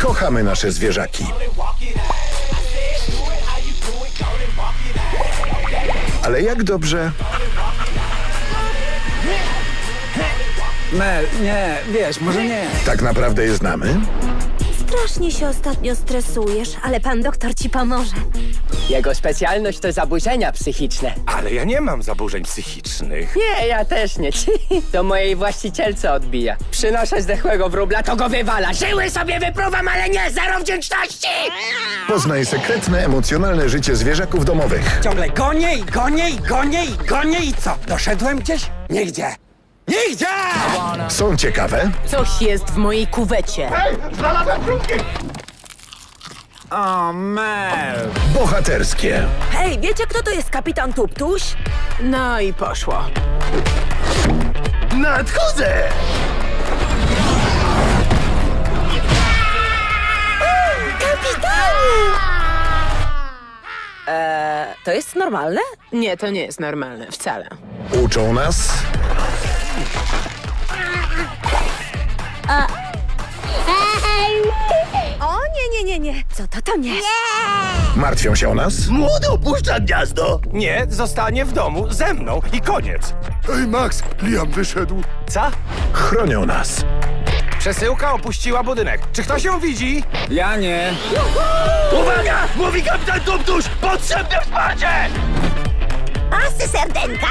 Kochamy nasze zwierzaki. Ale jak dobrze Mel, nie, wiesz, może nie. tak naprawdę je znamy? Strasznie się ostatnio stresujesz, ale pan doktor ci pomoże. Jego specjalność to zaburzenia psychiczne. Ale ja nie mam zaburzeń psychicznych. Nie, ja też nie. To mojej właścicielce odbija. Przynoszę zdechłego wróbla, to go wywala. Żyły sobie wypruwam, ale nie, zero wdzięczności! Poznaj sekretne, emocjonalne życie zwierzaków domowych. Ciągle gonię i gonię i gonię i gonię i co? Doszedłem gdzieś? Nigdzie. Nigdzie! Są ciekawe, Coś jest w mojej kuwecie. O, Mel. bohaterskie, Hej, wiecie kto to jest kapitan Tuptuś? No i poszło. Nadchodzę! To jest normalne? Nie, to nie jest normalne, wcale. uczą nas, O nie, nie, nie, nie. Co to tam jest? martwią się o nas, Młody opuszcza gniazdo! Nie, zostanie w domu ze mną i koniec. Ej, Max, Liam wyszedł. Co? chronią nas. Przesyłka opuściła budynek. Czy ktoś ją widzi? Ja nie. Uwaga! Mówi kapitan Tuptuś! Potrzebne wsparcie! Pasy serdenka.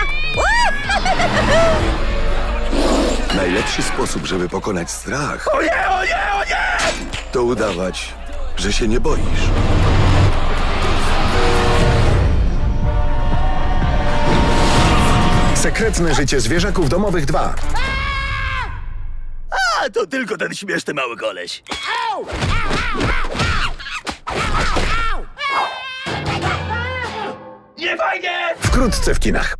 Najlepszy sposób, żeby pokonać strach, O nie, o nie, o nie! to udawać, że się nie boisz. Sekretne życie zwierzaków domowych 2. A, to tylko ten śmieszny mały koleś. Nie fajnie! Wkrótce w kinach.